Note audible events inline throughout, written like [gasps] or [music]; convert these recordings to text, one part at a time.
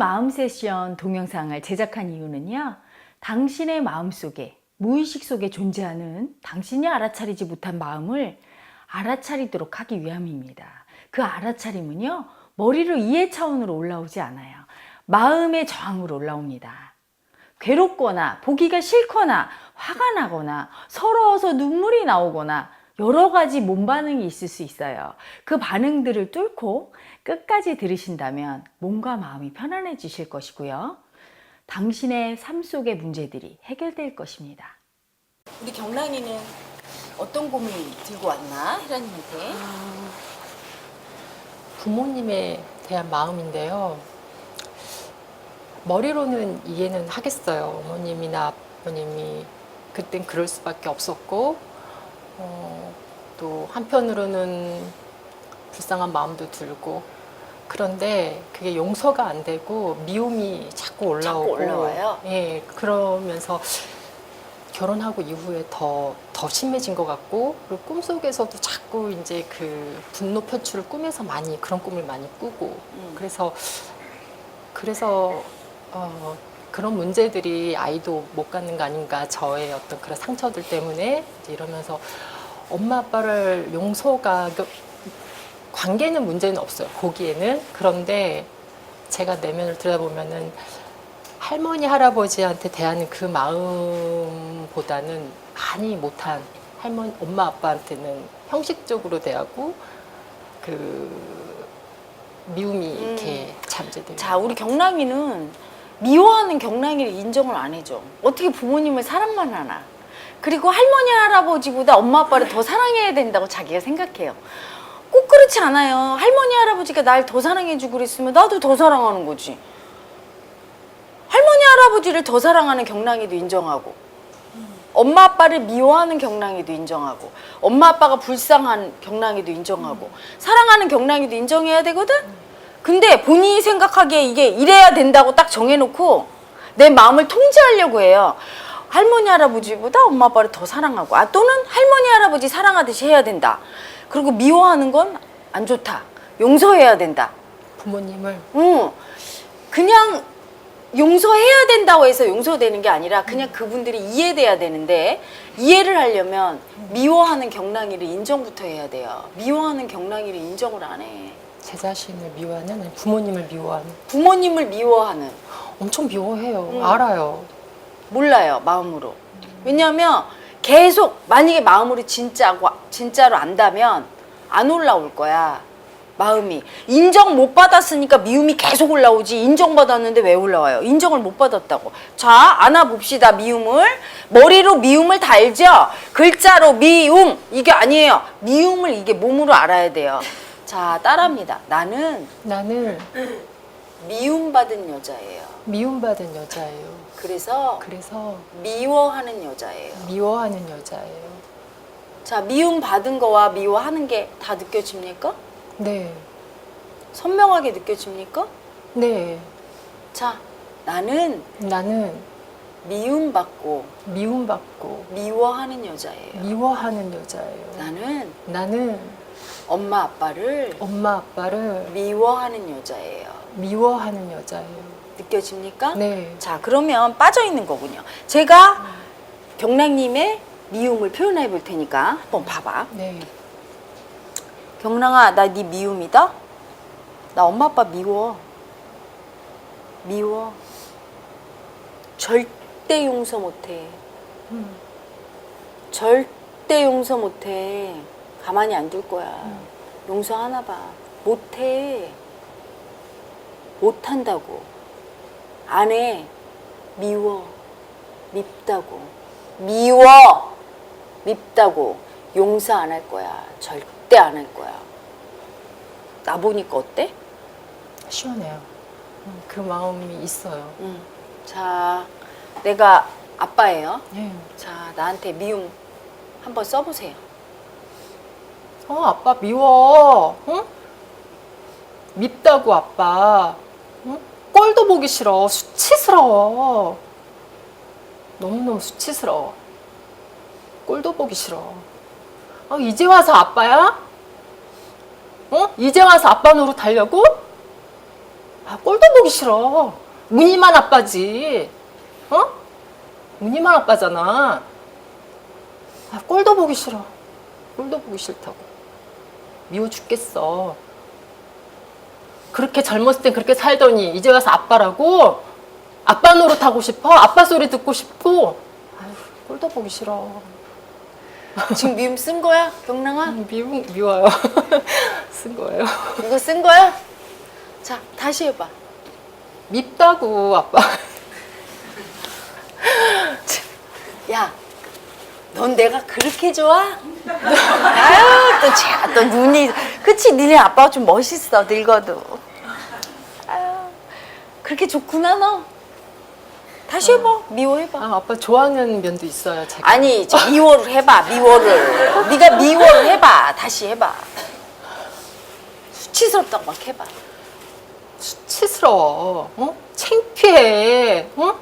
마음 세션 동영상을 제작한 이유는요. 당신의 마음 속에 무의식 속에 존재하는 당신이 알아차리지 못한 마음을 알아차리도록 하기 위함입니다. 그 알아차림은요. 머리로 이해 차원으로 올라오지 않아요. 마음의 저항으로 올라옵니다. 괴롭거나 보기가 싫거나 화가 나거나 서러워서 눈물이 나오거나 여러 가지 몸 반응이 있을 수 있어요. 그 반응들을 뚫고 끝까지 들으신다면 몸과 마음이 편안해지실 것이고요. 당신의 삶 속의 문제들이 해결될 것입니다. 우리 경랑이는 어떤 고민 들고 왔나? 혜라님한테. 부모님에 대한 마음인데요. 머리로는 이해는 하겠어요. 어머님이나 아버님이 그땐 그럴 수밖에 없었고, 어, 또 한편으로는 불쌍한 마음도 들고, 그런데 그게 용서가 안 되고 미움이 자꾸 올라오고, 올라와요? 예, 그러면서 결혼하고 이후에 더, 더 심해진 것 같고, 그리고 꿈속에서도 자꾸 이제 그 분노 표출을 꿈에서 많이, 그런 꿈을 많이 꾸고, 음. 그래서, 그래서, 어, 그런 문제들이 아이도 못 갖는 거 아닌가, 저의 어떤 그런 상처들 때문에 이러면서 엄마 아빠를 용서가, 그 관계는 문제는 없어요, 보기에는. 그런데 제가 내면을 들여다보면은 할머니 할아버지한테 대하는 그 마음보다는 많이 못한 할머니 엄마 아빠한테는 형식적으로 대하고 그 미움이 이렇게 잠재돼요. 자, 우리 경랑이는 미워하는 경랑이를 인정을 안 해줘. 어떻게 부모님을 사랑만 하나? 그리고 할머니 할아버지보다 엄마 아빠를 더 사랑해야 된다고 자기가 생각해요. 꼭 그렇지 않아요. 할머니 할아버지가 날 더 사랑해주고 그랬으면 나도 더 사랑하는 거지. 할머니 할아버지를 더 사랑하는 경랑이도 인정하고 엄마 아빠를 미워하는 경랑이도 인정하고 엄마 아빠가 불쌍한 경랑이도 인정하고 사랑하는 경랑이도 인정해야 되거든. 근데 본인이 생각하기에 이게 이래야 된다고 딱 정해놓고 내 마음을 통제하려고 해요. 할머니 할아버지보다 엄마 아빠를 더 사랑하고 아 또는 할머니 할아버지 사랑하듯이 해야 된다. 그리고 미워하는 건 안 좋다. 용서해야 된다. 부모님을 어, 그냥 용서해야 된다고 해서 용서되는 게 아니라 그냥 그분들이 이해돼야 되는데 이해를 하려면 미워하는 경랑이를 인정부터 해야 돼요. 미워하는 경랑이를 인정을 안 해. 제 자신을 미워하는 아니 부모님을 미워하는 부모님을 미워하는 엄청 미워해요. 음. 알아요. 몰라요 마음으로. 왜냐하면 계속 만약에 마음으로 진짜고 진짜로 안다면 안 올라올 거야. 마음이 인정 못 받았으니까 미움이 계속 올라오지 인정받았는데 왜 올라와요? 인정을 못 받았다고. 자 안아봅시다 미움을 머리로 미움을 달죠. 글자로 미움 이게 아니에요. 미움을 이게 몸으로 알아야 돼요. 자 따라합니다. 나는 나는 미움받은 여자예요. 미움받은 여자예요. 그래서 그래서 미워하는 여자예요. 미워하는 여자예요. 자, 미움 받은 거와 미워하는 게 다 느껴집니까? 네. 선명하게 느껴집니까? 네. 자, 나는 나는 미움 받고 미움받고 미워하는 여자예요. 미워하는 여자예요. 나는 나는 엄마 아빠를 엄마 아빠를 미워하는 여자예요. 미워하는 여자예요. 느껴집니까? 네. 자, 그러면 빠져 있는 거군요. 제가 경랑님의 미움을 표현해 볼 테니까 한번 봐봐. 네. 경랑아, 나 네 미움이다? 나 엄마 아빠 미워. 미워. 절대 용서 못해. 음. 절대 용서 못해. 가만히 안 둘 거야. 용서 하나 봐. 못해. 못한다고. 안 해. 미워. 밉다고. 미워. 밉다고. 용서 안 할 거야. 절대 안 할 거야. 나 보니까 어때? 시원해요. 음, 그 마음이 있어요. 응. 자, 내가 아빠예요. 네. 자, 나한테 미움 한번 써보세요. 어, 아빠 미워. 응? 밉다고 아빠. 응? 꼴도 보기 싫어. 수치스러워. 너무너무 수치스러워. 꼴도 보기 싫어. 어, 이제 와서 아빠야? 어? 이제 와서 아빠 노릇 하려고? 아, 꼴도 보기 싫어. 무늬만 아빠지. 어? 무늬만 아빠잖아. 아, 꼴도 보기 싫어. 꼴도 보기 싫다고. 미워 죽겠어. 그렇게 젊었을 땐 그렇게 살더니 이제 와서 아빠라고? 아빠 노릇하고 싶어? 아빠 소리 듣고 싶고? 아휴, 꼴도 보기 싫어. 지금 미움 쓴 거야, 경랑아? 미워, 미워요. [laughs] 쓴 거예요. 이거 쓴 거야? 자, 다시 해봐. 밉다고, 아빠. 야, 넌 내가 그렇게 좋아? 아유, 또 쟤가 또 눈이, 그치? 니네 아빠가 좀 멋있어, 늙어도. 아유, 그렇게 좋구나, 너. 다시 해봐, 미워해봐. 아, 아빠 좋아하는 면도 있어요, 제가. 아니, 저 미워를 해봐, 미워를. 네가 미워를 해봐, 다시 해봐. 수치스럽다고 막 해봐. 수치스러워. 어? 창피해. 어?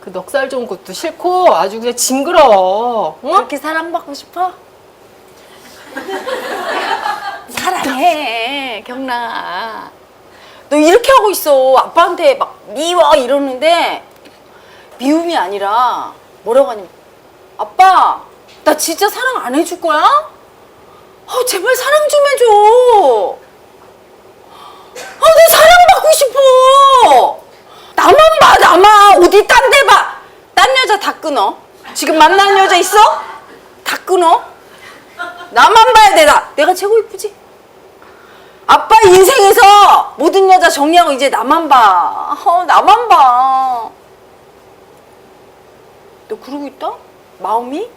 그 넉살 좋은 것도 싫고 아주 그냥 징그러워. 어? 그렇게 사랑받고 싶어? [laughs] 사랑해, 경랑아. 너 이렇게 하고 있어. 아빠한테 막 미워 이러는데 미움이 아니라 뭐라고 하냐면 아빠, 나 진짜 사랑 안 해줄 거야? 어, 제발 사랑 좀 해줘. 아, 내 사랑받고 싶어. 나만 봐, 나만. 어디 딴 데 봐. 딴 여자 다 끊어. 지금 만나는 여자 있어? 다 끊어. 나만 봐야 돼, 나. 내가 최고 이쁘지? 아빠 인생에서 모든 여자 정리하고 이제 나만 봐. 어, 나만 봐. 너 그러고 있다? 마음이?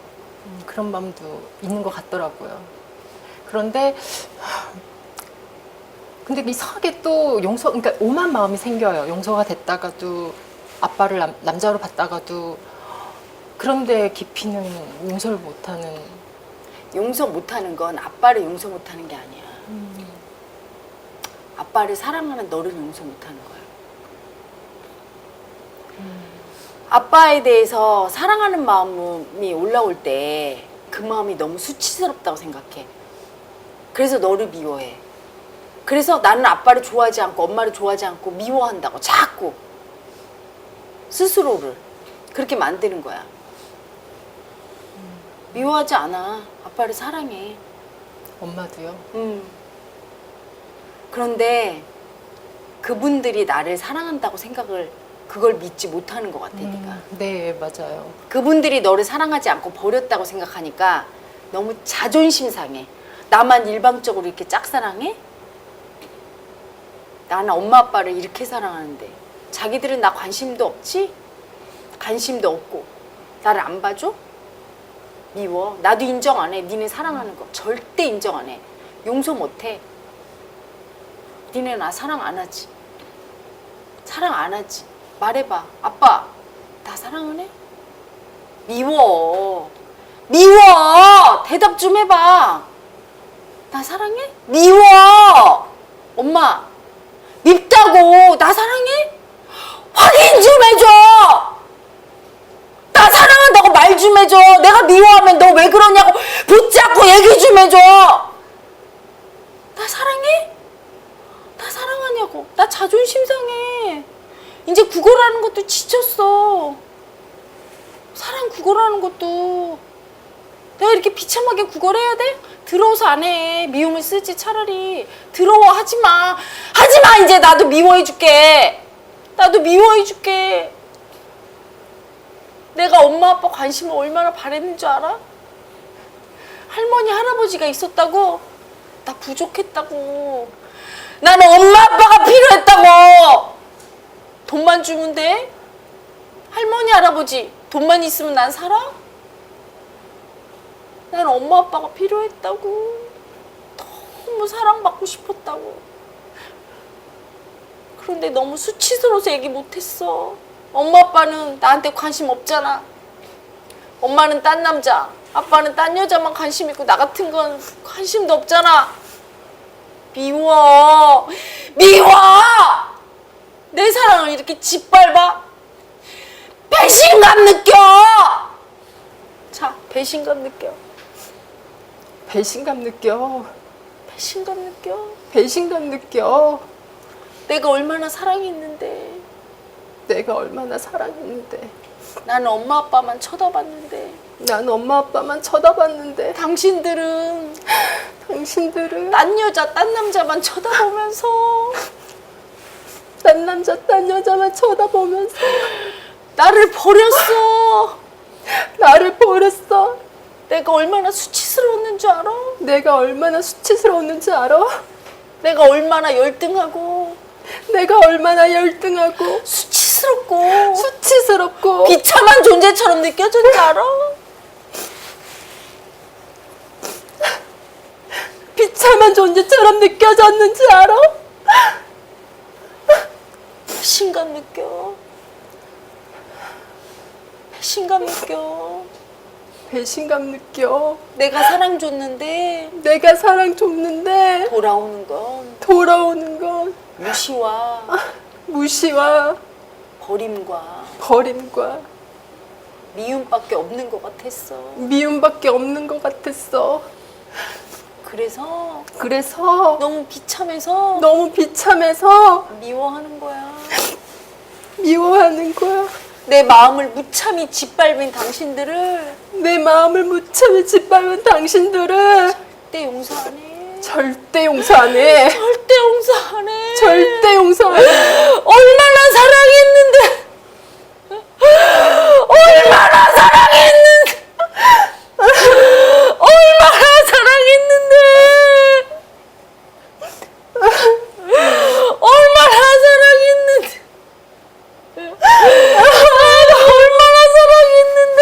음, 그런 마음도 있는 것 같더라고요. 그런데 근데 이상하게 또 용서 그러니까 오만 마음이 생겨요. 용서가 됐다가도 아빠를 남, 남자로 봤다가도 그런데 깊이는 용서를 못하는 용서 못하는 건 아빠를 용서 못하는 게 아니야. 아빠를 사랑하는 너를 용서 못하는 거야. 아빠에 대해서 사랑하는 마음이 올라올 때 그 마음이 너무 수치스럽다고 생각해. 그래서 너를 미워해. 그래서 나는 아빠를 좋아하지 않고 엄마를 좋아하지 않고 미워한다고 자꾸 스스로를 그렇게 만드는 거야. 미워하지 않아. 아빠를 사랑해. 엄마도요. 음. 그런데 그분들이 나를 사랑한다고 생각을 그걸 믿지 못하는 것 같아, 네가. 네 맞아요. 그분들이 너를 사랑하지 않고 버렸다고 생각하니까 너무 자존심 상해. 나만 일방적으로 이렇게 짝사랑해? 나는 엄마 아빠를 이렇게 사랑하는데 자기들은 나 관심도 없지? 관심도 없고 나를 안 봐줘? 미워. 나도 인정 안 해. 니네 사랑하는 거 절대 인정 안 해. 용서 못 해. 니네 나 사랑 안 하지. 사랑 안 하지. 말해봐. 아빠, 나 사랑하네? 미워. 미워! 대답 좀 해봐. 나 사랑해? 미워! 엄마, 밉다고. 나 사랑해? 확인 좀 해줘! 나 사랑한다고 말 좀 해줘. 내가 미워하면 너 왜 그러냐고 붙잡고 얘기 좀 해줘. 나 사랑해? 나 사랑하냐고. 나 자존심 상해. 이제 국어라는 것도 지쳤어. 사랑 국어라는 것도. 내가 이렇게 비참하게 국어를 해야 돼? 들어와서 안 해. 미움을 쓰지 차라리. 들어와 하지 마. 하지 마 이제 나도 미워해 줄게. 나도 미워해 줄게. 내가 엄마 아빠 관심을 얼마나 바랬는 줄 알아? 할머니 할아버지가 있었다고? 나 부족했다고. 나는 엄마 아빠가 필요했다고. 돈만 주면 돼? 할머니 할아버지 돈만 있으면 난 살아? 난 엄마 아빠가 필요했다고. 너무 사랑받고 싶었다고. 그런데 너무 수치스러워서 얘기 못했어. 엄마 아빠는 나한테 관심 없잖아. 엄마는 딴 남자, 아빠는 딴 여자만 관심 있고 나 같은 건 관심도 없잖아. 미워. 미워! 내 사랑을 이렇게 짓밟아? 배신감 느껴! 자, 배신감 느껴. 배신감 느껴. 배신감 느껴. 배신감 느껴. 내가 얼마나 사랑했는데? 내가 얼마나 사랑했는데? 나는 엄마 아빠만 쳐다봤는데. 난 엄마 아빠만 쳐다봤는데. 당신들은? 당신들은? 딴 여자 딴 남자만 쳐다보면서? 딴 남자 딴 여자만 쳐다보면서? 나를 버렸어. 나를 버렸어 내가 얼마나 수치스러웠는 줄 알아? 내가 얼마나 수치스러웠는지 알아? 내가 얼마나 열등하고 내가 얼마나 열등하고 수치스럽고 수치스럽고 비참한 존재처럼 느껴졌는지 알아? 비참한 존재처럼 느껴졌는지 알아? 배신감 느껴 배신감 느껴 배신감 느껴? 내가 사랑 줬는데? 내가 사랑 줬는데? 돌아오는 건? 돌아오는 건? 무시와 무시와 버림과 버림과 미움밖에 없는 것 같았어. 미움밖에 없는 것 같았어. 그래서? 그래서 너무 비참해서? 너무 비참해서 미워하는 거야. 미워하는 거야 내 마음을 무참히 짓밟은 당신들을 내 마음을 무참히 짓밟은 당신들을 절대 용서 안 해. 절대 용서 안 해. 절대 용서 안 해. 절대 용서 안 해. 얼마나 사랑했는데. 얼마나 사랑했는데. 얼마나 사랑했는데. 얼마나 사랑했는데. 나 얼마나 사랑했는데.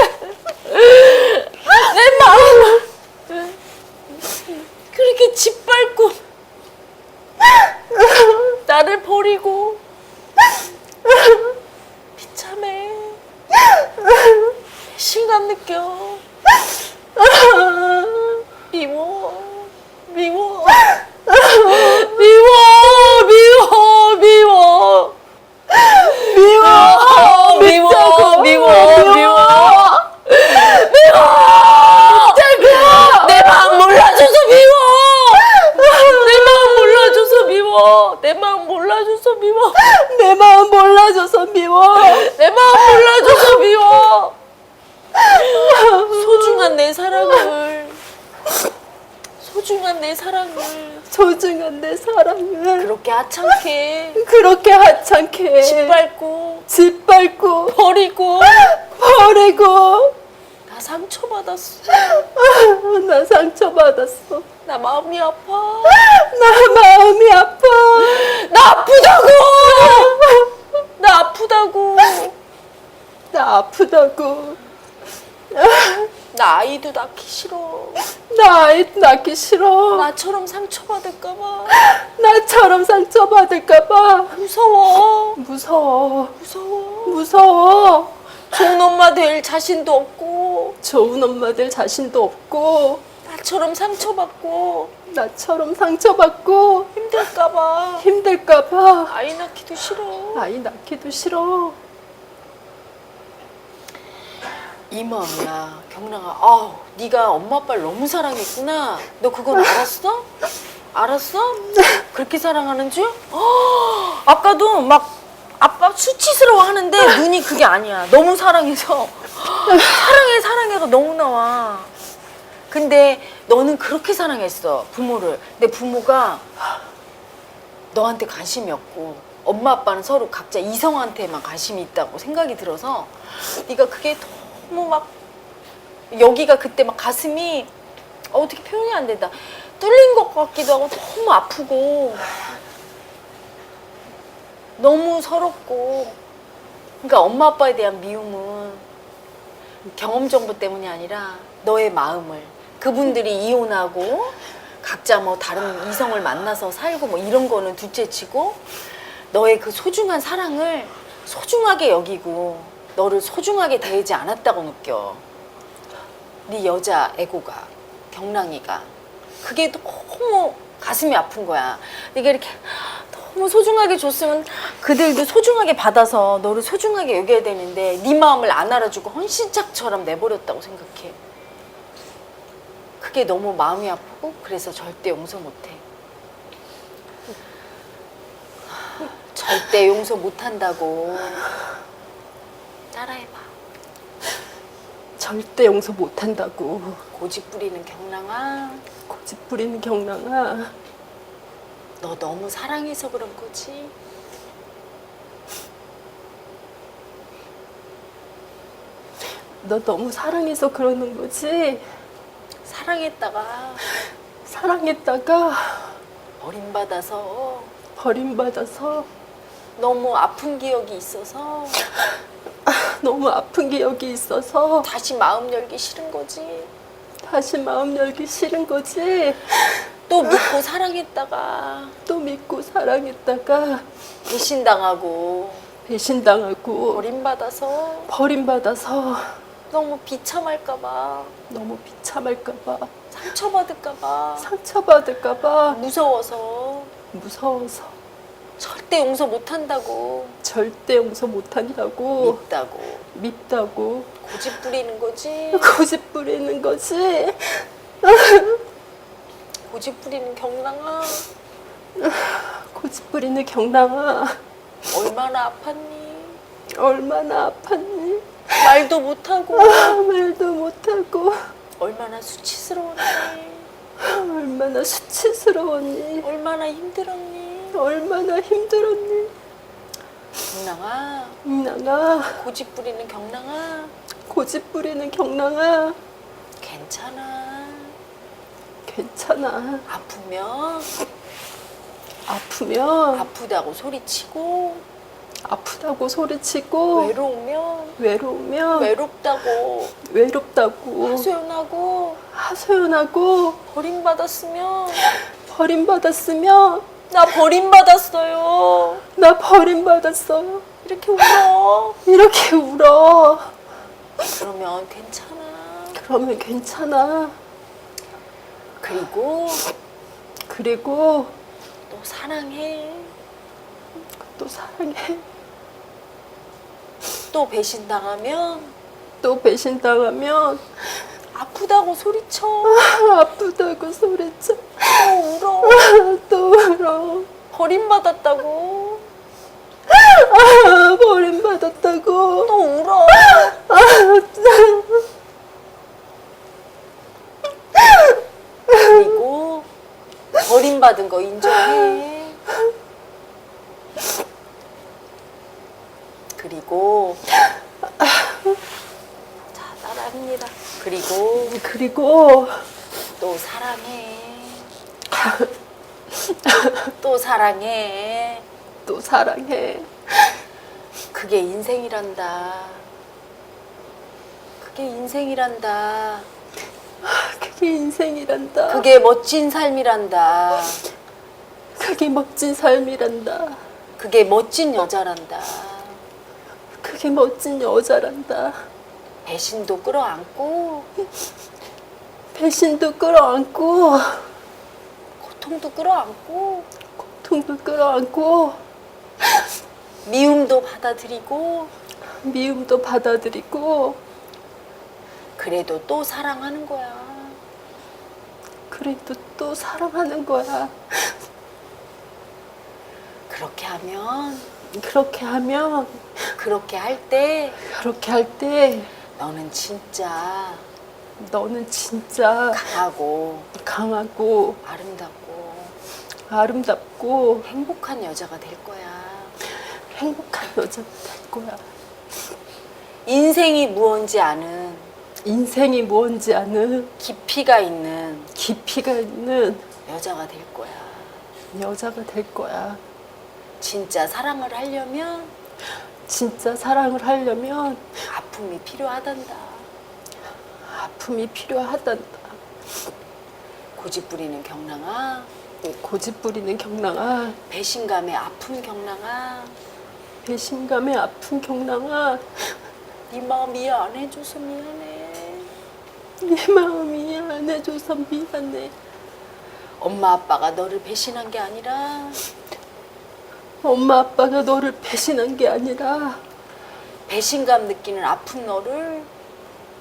내 마음을 그렇게 짓밟고 나를 버리고. [laughs] 비참해. [laughs] 배신감 느껴 하찮게 그렇게 하찮게. 짓밟고 짓밟고. 버리고. 버리고. 나 상처받았어. 나 상처받았어. 나 마음이 아파. 나 마음이 아파. 나 아프다고! 나 아프다고! 나 아프다고. 나 아이도 낳기 싫어. 나 아이 낳기 싫어. 나처럼 상처받을까봐. 나처럼 상처받을까봐. 무서워. 무서워. 무서워. 무서워. 좋은 엄마 될 자신도 없고. 좋은 엄마들 자신도 없고. 나처럼 상처받고. 나처럼 상처받고. 힘들까봐. 힘들까봐. 아이 낳기도 싫어. 아이 낳기도 싫어. 이 마음이야 경랑아 아우 네가 엄마 아빠를 너무 사랑했구나 너 그건 알았어? 알았어? 그렇게 사랑하는 줄? 어, 아까도 막 아빠 수치스러워 하는데 눈이 그게 아니야 너무 사랑해서 사랑해 사랑해가 너무 나와 근데 너는 그렇게 사랑했어 부모를 근데 부모가 너한테 관심이 없고 엄마 아빠는 서로 각자 이성한테만 관심이 있다고 생각이 들어서 네가 그게 너 무막 여기가 그때 막 가슴이 어, 어떻게 표현이 안 된다. 뚫린 것 같기도 하고 너무 아프고 너무 서럽고. 그러니까 엄마 아빠에 대한 미움은 경험 정보 때문이 아니라 너의 마음을 그분들이 이혼하고 각자 뭐 다른 이성을 만나서 살고 뭐 이런 거는 둘째치고 너의 그 소중한 사랑을 소중하게 여기고 너를 소중하게 대하지 않았다고 느껴. 네 여자 애고가 경랑이가 그게 너무 가슴이 아픈 거야. 네가 이렇게 너무 소중하게 줬으면 그들도 소중하게 받아서 너를 소중하게 여겨야 되는데 네 마음을 안 알아주고 헌신짝처럼 내버렸다고 생각해. 그게 너무 마음이 아프고 그래서 절대 용서 못해. 절대 용서 못한다고. 따라해봐. 절대 용서 못한다고. 고집 부리는 경랑아. 고집 부리는 경랑아. 너 너무 사랑해서 그런 거지. 너 너무 사랑해서 그러는 거지? 사랑했다가 사랑했다가 버림받아서 버림받아서 너무 아픈 기억이 있어서 너무 아픈 기억이 있어서 다시 마음 열기 싫은 거지. 다시 마음 열기 싫은 거지? 또 믿고 사랑했다가. 또 믿고 사랑했다가 배신당하고 배신당하고 버림받아서? 버림받아서 너무 비참할까봐. 너무 비참할까봐. 상처받을까봐. 상처받을까봐 무서워서. 무서워서 절대 용서 못한다고. 절대 용서 못한다고. 밉다고. 밉다고. 고집 부리는 거지. [laughs] 고집 부리는 거지. [laughs] 고집 부리는 경랑아. [laughs] 고집 부리는 경랑아. 얼마나 아팠니? 얼마나 아팠니? 말도 못하고. 아, 말도 못하고. 얼마나 수치스러웠니? 얼마나 수치스러웠니? 얼마나 힘들었니 얼마나 힘들었니? 경랑아. 경랑아. 고집 부리는 경랑아. 고집 부리는 경랑아. 괜찮아. 괜찮아. 아프면? 아프면? 아프다고 소리치고? 아프다고 소리치고? 외로우면? 외로우면? 외롭다고? 외롭다고? 하소연하고? 하소연하고? 버림받았으면? 버림받았으면 나 버림받았어요. 나 버림받았어요. 이렇게 울어? 이렇게 울어. 그러면 괜찮아. 그러면 괜찮아. 그리고 그리고 또 사랑해. 또 사랑해. 또 배신당하면? 또 배신당하면 아프다고 소리쳐. 아프다고 소리쳐. 또 울어. 또 울어. 버림받았다고. 아, 버림받았다고. 또 울어. 그리고 버림받은 거 인정해. 그리고 자 따라합니다 그리고 그리고 또 사랑해. [laughs] 또 사랑해. 또 사랑해. 그게 인생이란다. 그게 인생이란다. 그게 인생이란다. 그게 멋진 삶이란다. 그게 멋진 삶이란다. 그게 멋진 여자란다. 그게 멋진 여자란다 배신도 끌어안고? [laughs] 배신도 끌어안고. 고통도 끌어안고? 고통도 끌어안고. 미움도 받아들이고? 미움도 받아들이고. 그래도 또 사랑하는 거야. 그래도 또 사랑하는 거야. 그렇게 하면? 그렇게 하면? 그렇게 할 때? 그렇게 할 때 너는 진짜 너는 진짜 강하고 강하고 아름답고 아름답고 행복한 여자가 될 거야. 행복한 여자가 될 거야. 인생이 무언지 아는 인생이 뭔지 아는 깊이가 있는 깊이가 있는 여자가 될 거야. 여자가 될 거야. 진짜 사랑을 하려면 진짜 사랑을 하려면 아픔이 필요하단다. 아픔이 필요하단다. 고집 부리는 경랑아. 고집 부리는 경랑아. 배신감에 아픈 경랑아. 배신감에 아픈 경랑아. 네 마음 이해 안 해줘서 미안해. 네 마음이 안 해줘서 미안해. 엄마 아빠가 너를 배신한 게 아니라 엄마 아빠가 너를 배신한 게 아니라 배신감 느끼는 아픈 너를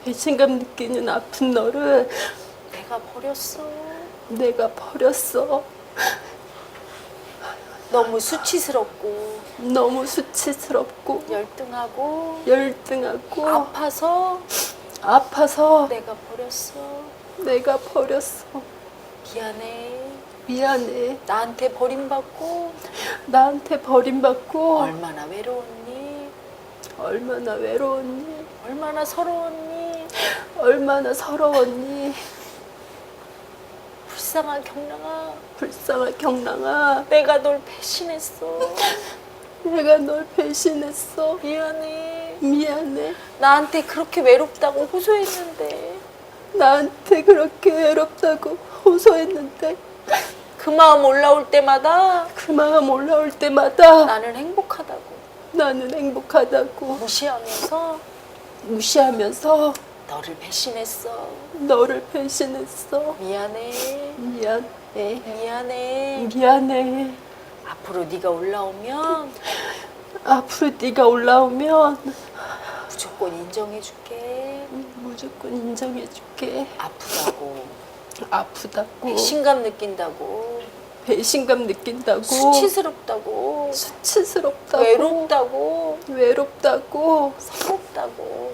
배신감 느끼는 아픈 너를 내가 버렸어 내가 버렸어 너무 수치스럽고 너무 수치스럽고 열등하고 열등하고 아파서 아파서 내가 버렸어. 내가 버렸어. 미안해. 미안해. 나한테 버림받고 나한테 버림받고 얼마나 외로웠니? 얼마나 외로웠니? 얼마나 서러웠니? 얼마나 서러웠니? 불쌍한 경랑아. 불쌍한 경랑아. 내가 널 배신했어. 내가 널 배신했어. 미안해. 미안해. 나한테 그렇게 외롭다고 호소했는데 나한테 그렇게 외롭다고 호소했는데 그 마음 올라올 때마다 그 마음 올라올 때마다 나는 행복하다고 나는 행복하다고 무시하면서 무시하면서 너를 배신했어. 너를 배신했어. 미안해. 미안해. 미안해. 미안해. 앞으로 네가 올라오면 앞으로 네가 올라오면 무조건 인정해줄게. 무조건 인정해줄게. 아프다고, 아프다고. 배신감 느낀다고, 배신감 느낀다고. 수치스럽다고, 수치스럽다고. 외롭다고, 외롭다고. 서럽다고.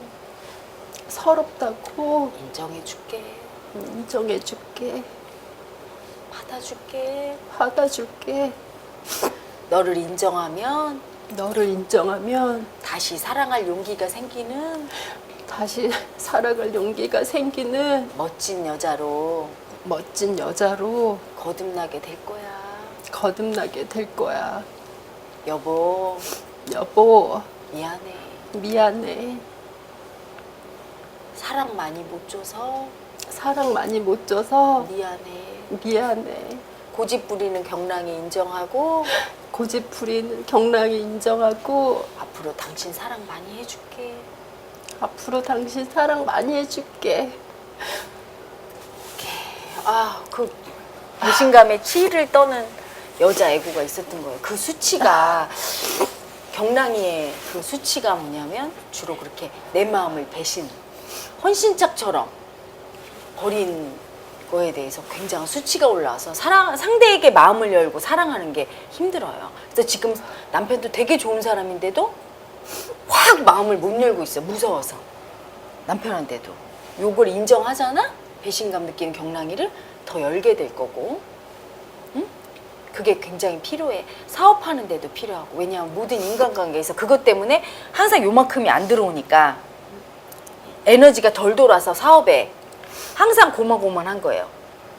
서럽다고. 인정해 줄게. 인정해 줄게. 받아줄게. 받아줄게. 너를 인정하면 너를 인정하면 다시 사랑할 용기가 생기는 다시 [laughs] 살아갈 용기가 생기는 멋진 여자로 멋진 여자로 거듭나게 될 거야. 거듭나게 될 거야. 여보, 여보, 미안해. 미안해. 사랑 많이 못 줘서 사랑 많이 못 줘서 미안해. 미안해. 고집 부리는 경랑이 인정하고 [gasps] 고집 부리는 경랑이 인정하고 앞으로 당신 사랑 많이 해줄게. 앞으로 당신 사랑 많이 해줄게. 아, 그 배신감에 치를 떠는 여자 애구가 있었던 거예요. 그 수치가 경랑이의 그 수치가 뭐냐면 주로 그렇게 내 마음을 배신, 헌신짝처럼 버린 거에 대해서 굉장한 수치가 올라와서 사랑 상대에게 마음을 열고 사랑하는 게 힘들어요. 그래서 지금 남편도 되게 좋은 사람인데도 확 마음을 못 열고 있어. 무서워서 남편한테도 요걸 인정하잖아. 배신감 느끼는 경랑이를 더 열게 될 거고. 응? 그게 굉장히 필요해. 사업하는 데도 필요하고. 왜냐하면 모든 인간관계에서 그것 때문에 항상 요만큼이 안 들어오니까 에너지가 덜 돌아서 사업에 항상 고만고만한 거예요.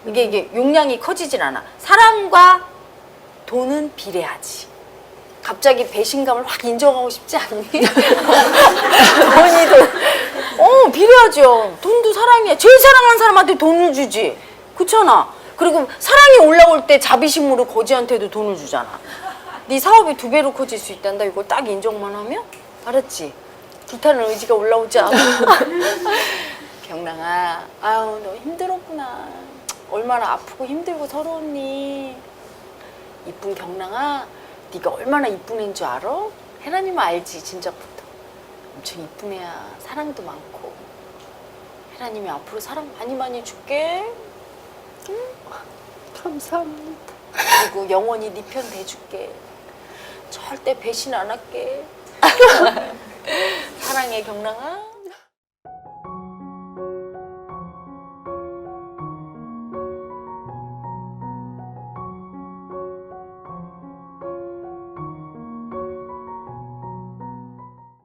이게 이게 용량이 커지질 않아. 사랑과 돈은 비례하지. 갑자기 배신감을 확 인정하고 싶지 않니? [laughs] 돈이 돈. 어, 비례하죠. 돈도 사랑이야. 제일 사랑하는 사람한테 돈을 주지. 그렇잖아. 그리고 사랑이 올라올 때 자비심으로 거지한테도 돈을 주잖아. 네 사업이 두 배로 커질 수 있단다. 이걸 딱 인정만 하면 알았지? 불타는 의지가 올라오지 않아. [laughs] 경랑아, 아유 너 힘들었구나. 얼마나 아프고 힘들고 서러웠니? 이쁜 경랑아, 네가 얼마나 이쁜 애인 줄 알아? 헤라님은 알지 진작부터. 엄청 이쁜 애야. 사랑도 많고. 헤라님이 앞으로 사랑 많이 많이 줄게. 감사합니다. 그리고 영원히 네편 대줄게. 절대 배신 안 할게. [laughs] 사랑해 경랑아.